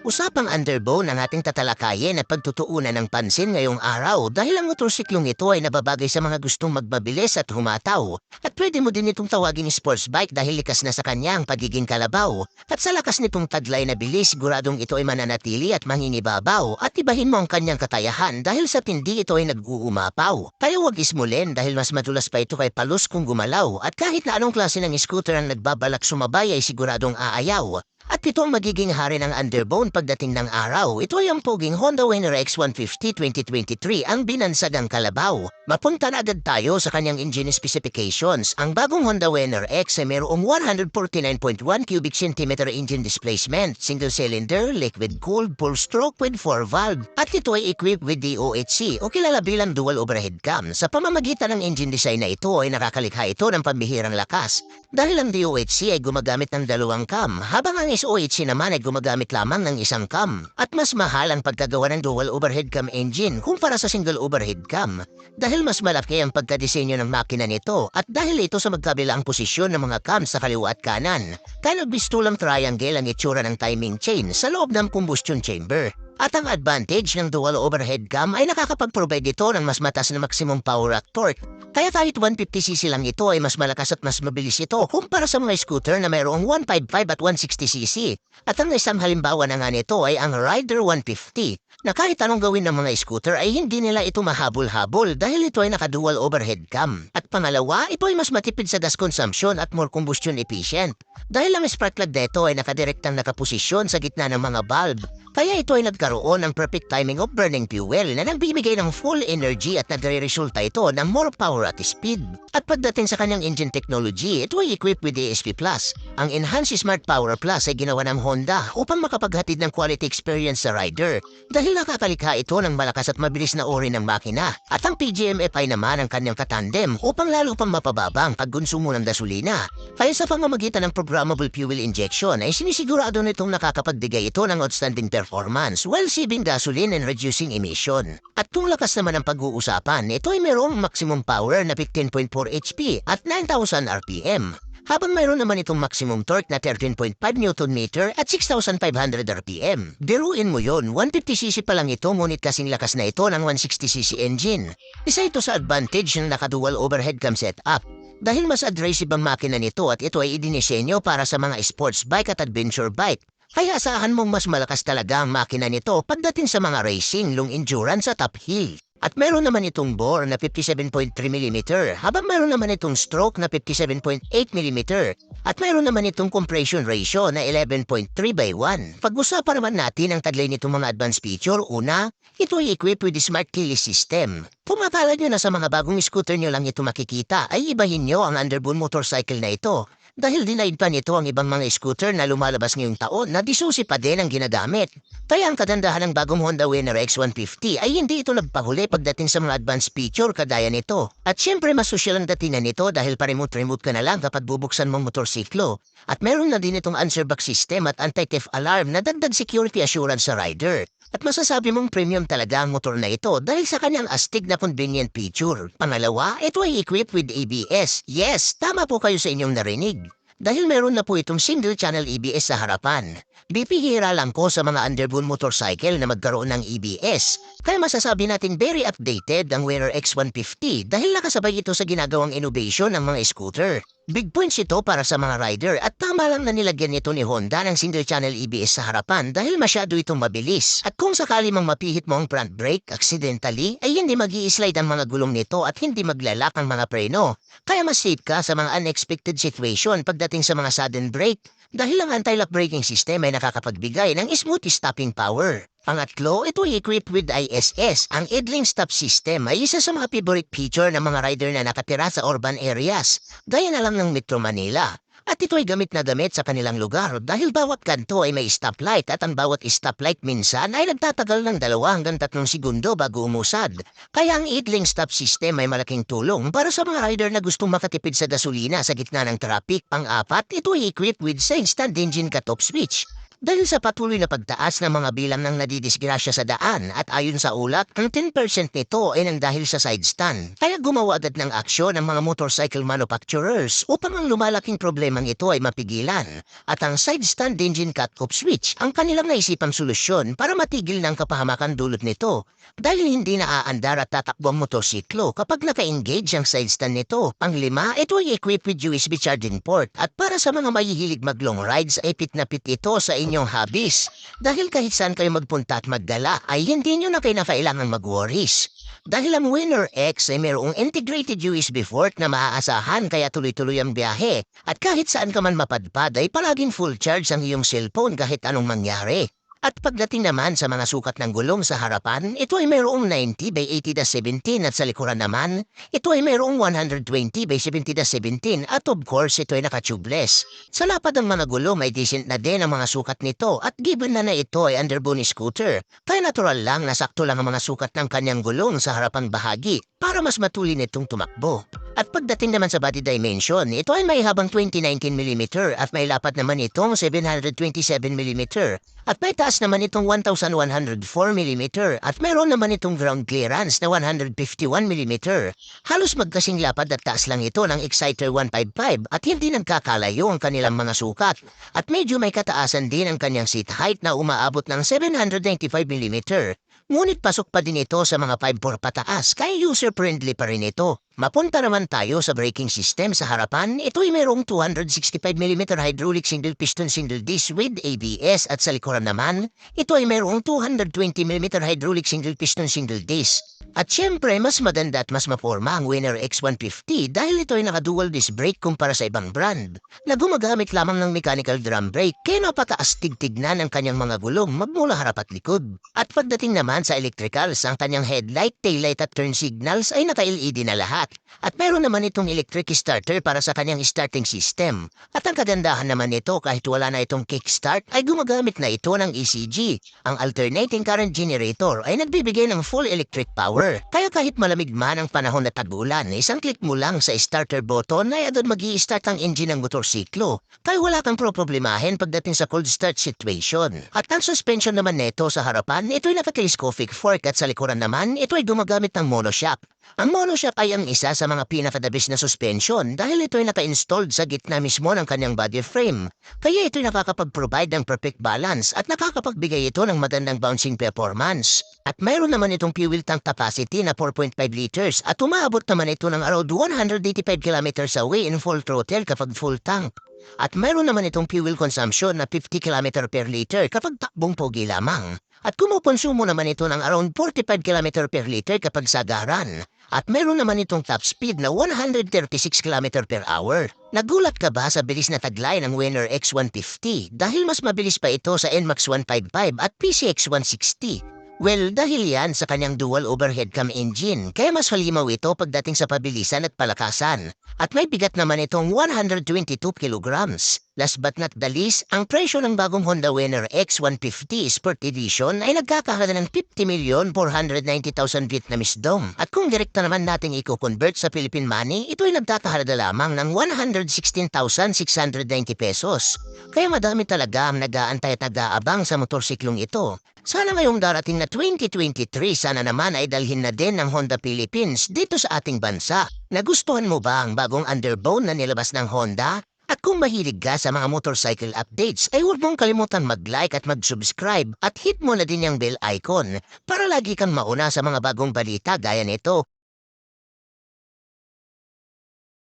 Usapang underbone ang ating tatalakayin at pagtutuunan ng pansin ngayong araw dahil ang motorsiklong ito ay nababagay sa mga gustong magbabilis at humataw. At pwede mo din itong tawagin sports bike dahil likas na sa kanya ang pagiging kalabaw. At sa lakas nitong taglay na bilis, siguradong ito ay mananatili at manginibabaw at ibahin mo ang kanyang katayahan dahil sa tindi ito ay nag-uumapaw. Kaya huwag ismulin dahil mas madulas pa ito kay palus kung gumalaw at kahit na anong klase ng scooter ang nagbabalak sumabay ay siguradong aayaw. At ito ang magiging hari ng underbone pagdating ng araw. Ito ay ang poging Honda Winner X150 2023 ang binansagang kalabaw. Mapunta na agad tayo sa kanyang engine specifications. Ang bagong Honda Winner X ay mayroong 149.1 cubic centimeter engine displacement, single cylinder, liquid cooled, full stroke with 4 valve. At ito ay equipped with DOHC o kilala bilang dual overhead cam. Sa pamamagitan ng engine design na ito ay nakakalikha ito ng pambihirang lakas. Dahil ang DOHC ay gumagamit ng dalawang cam, habang ang SOHC naman ay gumagamit lamang ng isang cam. At mas mahal ang pagkagawa ng dual overhead cam engine kumpara sa single overhead cam. Dahil mas malaki ang pagkadisenyo ng makina nito at dahil ito sa magkabilang posisyon ng mga cam sa kaliwa at kanan. Kaya nagbistulang triangle ang itsura ng timing chain sa loob ng combustion chamber. At ang advantage ng dual overhead cam ay nakakapag-provide ito ng mas matas na maximum power at torque. Kaya kahit 150cc lang ito ay mas malakas at mas mabilis ito kumpara sa mga scooter na mayroong 155 at 160cc. At ang isang halimbawa na nga nito ay ang Rider 150 na kahit anong gawin ng mga scooter ay hindi nila ito mahabol-habol dahil ito ay naka-dual overhead cam. At pangalawa, ito ay mas matipid sa gas consumption at more combustion efficient. Dahil ang spark plug nito ay nakadirektang nakaposisyon sa gitna ng mga bulb. Kaya ito ay nagkaroon ng perfect timing of burning fuel na nagbibigay ng full energy at nagre-resulta ito ng more power at speed. At pagdating sa kanyang engine technology, ito ay equipped with ESP+. Ang Enhanced Smart Power Plus ay ginawa ng Honda upang makapaghatid ng quality experience sa rider dahil nakakalikha ito ng malakas at mabilis na uri ng makina. At ang PGMFI naman ang kanyang katandem upang lalo pang mapababa ang pagkonsumo ng gasolina. Kaya sa pamamagitan ng programmable fuel injection ay sinisigurado nitong nakakapagbigay ito ng outstanding performance while saving gasoline and reducing emission. At kung lakas naman ang pag-uusapan, ito ay mayroong maximum power na 15.4 HP at 9,000 RPM. Habang mayroon naman itong maximum torque na 13.5 Nm at 6,500 RPM. Biruin mo yon, 150cc pa lang ito ngunit kasing lakas na ito ng 160cc engine. Isa ito sa advantage ng naka-dual overhead cam setup. Dahil mas abrasive ang makina nito at ito ay idinisenyo para sa mga sports bike at adventure bike. Kaya asahan mong mas malakas talaga ang makina nito pagdating sa mga racing, long endurance at uphill. At meron naman itong bore na 57.3mm, habang meron naman itong stroke na 57.8mm, at meron naman itong compression ratio na 11.3 by 1. Pag-usapan naman natin ang taglay nitong mga advanced feature, una, ito ay equipped with smart keyless system. Kung akala nyo na sa mga bagong scooter nyo lang ito makikita, ay ibahin nyo ang underbone motorcycle na ito. Dahil dinaid pa nito ang ibang mga scooter na lumalabas ngayong taon na disusi pa din ang ginagamit. Kaya ang kagandahan ng bagong Honda Winner X150 ay hindi ito nagpahuli pagdating sa mga advanced feature kadaya nito. At syempre mas social ang datingan nito dahil pa-remote-remote ka na lang kapag bubuksan mong motorsiklo. At meron na din itong answer back system at anti-theft alarm na dagdag security assurance sa rider. At masasabi mong premium talaga ang motor na ito dahil sa kanyang astig na convenient feature. Pangalawa, ito ay equipped with ABS. Yes, tama po kayo sa inyong narinig. Dahil meron na po itong single channel ABS sa harapan. Bipihira lang ko sa mga underbone motorcycle na magkaroon ng ABS. Kaya masasabi natin very updated ang Winner X150 dahil nakasabay ito sa ginagawang innovation ng mga scooter. Big points ito para sa mga rider at tama lang na nilagyan nito ni Honda ng single channel ABS sa harapan dahil masyado itong mabilis. At kung sakali mang mapihit mo ang front brake accidentally, ay hindi mag slide ang mga gulong nito at hindi maglalak ang mga preno. Kaya mas safe ka sa mga unexpected situation pagdating sa mga sudden brake dahil ang anti-lock braking system ay nakakapagbigay ng smooth stopping power. Pangatlo, ito ay equipped with ISS. Ang idling stop system ay isa sa mga favorite feature ng mga rider na nakatira sa urban areas, gaya na lang ng Metro Manila. At ito ay gamit na gamit sa kanilang lugar dahil bawat kanto ay may stoplight at ang bawat stoplight minsan ay nagtatagal ng dalawa hanggang tatlong segundo bago umusad. Kaya ang idling stop system ay malaking tulong para sa mga rider na gustong makatipid sa gasolina sa gitna ng traffic. Pang-apat, ito ay equipped with sa instant engine cut-off switch. Dahil sa patuloy na pagtaas ng mga bilang ng nadidisgrasya sa daan at ayon sa ulat, ang 10% nito ay nang dahil sa side stand. Kaya gumawa agad ng aksyon ang mga motorcycle manufacturers upang ang lumalaking problemang ito ay mapigilan. At ang side stand engine cut-off switch ang kanilang naisipang solusyon para matigil ng kapahamakan dulot nito. Dahil hindi naaandar at tatakbo ang motorsiklo kapag naka-engage ang side stand nito. Panglima, ito ay equipped with USB charging port at para sa mga mahihilig mag-long rides ay pit na pit ito sa inyong habis. Dahil kahit saan kayo magpunta at maggala ay hindi nyo na kayo na kailangan mag-worries. Dahil ang Winner X ay mayroong integrated USB port na maaasahan kaya tuloy-tuloy ang biyahe. At kahit saan ka man mapadpad ay palaging full charge ang iyong cellphone kahit anong mangyari. At pagdating naman sa mga sukat ng gulong sa harapan, ito ay mayroong 90 by 80 na 17 at sa likuran naman, ito ay mayroong 120 by 70 na 17 at of course ito ay naka-tubeless. Sa lapad ng mga gulong ay decent na din ang mga sukat nito at given na na ito ay underbony scooter, kaya natural lang na sakto lang ang mga sukat ng kanyang gulong sa harapang bahagi para mas matulin itong tumakbo. At pagdating naman sa body dimension, ito ay may habang 2019mm at may lapat naman itong 727mm at may taas naman itong 1104mm at mayroon naman itong ground clearance na 151mm. Halos magkasing lapad at taas lang ito ng Exciter 155 at hindi nagkakalayo ang kanilang mga sukat. At medyo may kataasan din ang kanyang seat height na umaabot ng 795mm. Ngunit pasok pa din ito sa mga 5-4 pataas kaya user-friendly pa rin ito. Mapunta naman tayo sa braking system sa harapan. Ito ay mayroong 265mm hydraulic single piston single disc with ABS at sa likuran naman, ito ay mayroong 220mm hydraulic single piston single disc. At syempre, mas maganda at mas maporma ang Winner X150 dahil ito ay naka-dual disc brake kumpara sa ibang brand na gumagamit lamang ng mechanical drum brake kaya napataas tigtignan ang kanyang mga gulong magmula harap at likod. At pagdating naman sa electricals, ang kanyang headlight, taillight at turn signals ay naka-LED na lahat. At meron naman itong electric starter para sa kanyang starting system. At ang kagandahan naman nito kahit wala na itong kickstart ay gumagamit na ito ng ECG. Ang alternating current generator ay nagbibigay ng full electric power. Kaya kahit malamig man ang panahon na tagulan, isang click mo lang sa starter button ay agad mag start ang engine ng motorsiklo. Kaya wala kang problemahin pagdating sa cold start situation. At ang suspension naman nito sa harapan, ito ay naka-telescopic fork at sa likuran naman, ito ay gumagamit ng monoshock. Ang monoshock ay ang isa sa mga pinakadabis na suspension dahil ito ay naka-installed sa gitna mismo ng kanyang body frame. Kaya ito ay nakakapag-provide ng perfect balance at nakakapagbigay ito ng magandang bouncing performance. At mayroon naman itong fuel tank capacity na 4.5 liters at umaabot naman ito ng around 185 kilometers away in full throttle kapag full tank. At mayroon naman itong fuel consumption na 50 km per liter kapag takbong pogi lamang. At kumukonsumo naman ito ng around 45 km per liter kapag sagaran. At meron naman itong top speed na 136 km per hour. Nagulat ka ba sa bilis na taglay ng Winner X150 dahil mas mabilis pa ito sa NMAX 155 at PCX 160? Well, dahil yan sa kanyang dual overhead cam engine, kaya mas halimaw ito pagdating sa pabilisan at palakasan. At may bigat naman itong 122 kilograms. Last but not the least, ang presyo ng bagong Honda Winner X150 Sport Edition ay nagkakahalaga ng 50,490,000 Vietnamese dong. At kung direkta naman nating i-convert sa Philippine money, ito ay nagkakahalaga lamang ng 116,690 pesos. Kaya madami talaga ang nag-aantay at nag-aabang sa motorsiklong ito. Sana ngayong darating na 2023, sana naman ay dalhin na din ng Honda Philippines dito sa ating bansa. Nagustuhan mo ba ang bagong underbone na nilabas ng Honda? At kung mahilig ka sa mga motorcycle updates, ay huwag mong kalimutan mag-like at mag-subscribe at hit mo na din yung bell icon para lagi kang mauna sa mga bagong balita gaya nito.